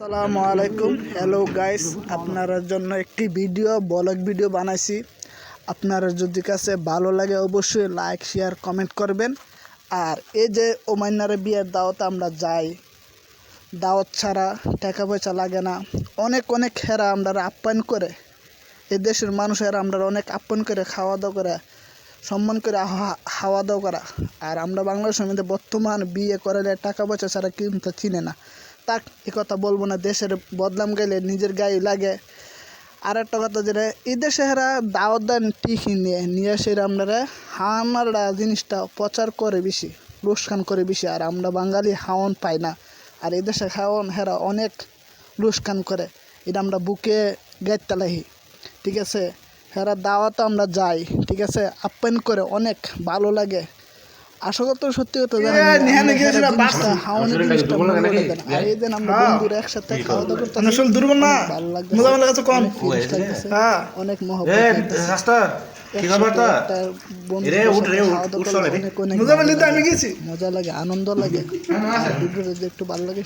আসসালামু আলাইকুম। Hello guys আপনার জন্য একটি ভিডিও ব্লগ ভিডিও বানাইছি। আপনারা যদি কাছে ভালো লাগে অবশ্যই লাইক শেয়ার কমেন্ট করবেন। আর এই যে ওমাইনারে বিয়ের দাওয়াতে আমরা যাই, দাওয়াত ছাড়া টাকা পয়সা লাগে না। অনেক অনেক হেরা আমরা আপ্যায়ন করে এ দেশের মানুষেরা আমরা অনেক আপ্যায়ন করে খাওয়া দাওয়া করে, সম্মান করে হা- খাওয়া দাওয়া করা। আর আমরা বাংলাদেশের মধ্যে বর্তমান বিয়ে করলে টাকা পয়সা ছাড়া কিন্তু চিনে না। তাক, এ কথা বলব না, দেশের বদলাম গেলে নিজের গায়ে লাগে। আর একটা কথা যেটা এই দেশে হেরা দাওয়াত দেন ঠিকই নিয়ে নিয়ে সেরা আমরা হামারা জিনিসটা প্রচার করে বেশি লুসখান করে বেশি, আর আমরা বাঙালি হাওন পাই না। আর এই দেশে খাওয়ান হেরা অনেক লুসখান করে, এটা আমরা বুকে গাইতালাহি ঠিক আছে? হেরা দাওয়াতে আমরা যাই, ঠিক আছে? আপ্যায়ন করে অনেক ভালো লাগে। আশা করতে সত্যি কথা আমরা একসাথে খাওয়া দাওয়া করতে আসল দুর্বল না। মোজামের কাছে কম। অনেক লাগতেছে, হ্যাঁ। অনেক মজা লাগে। আনন্দ লাগে। যদি একটু ভালো লাগে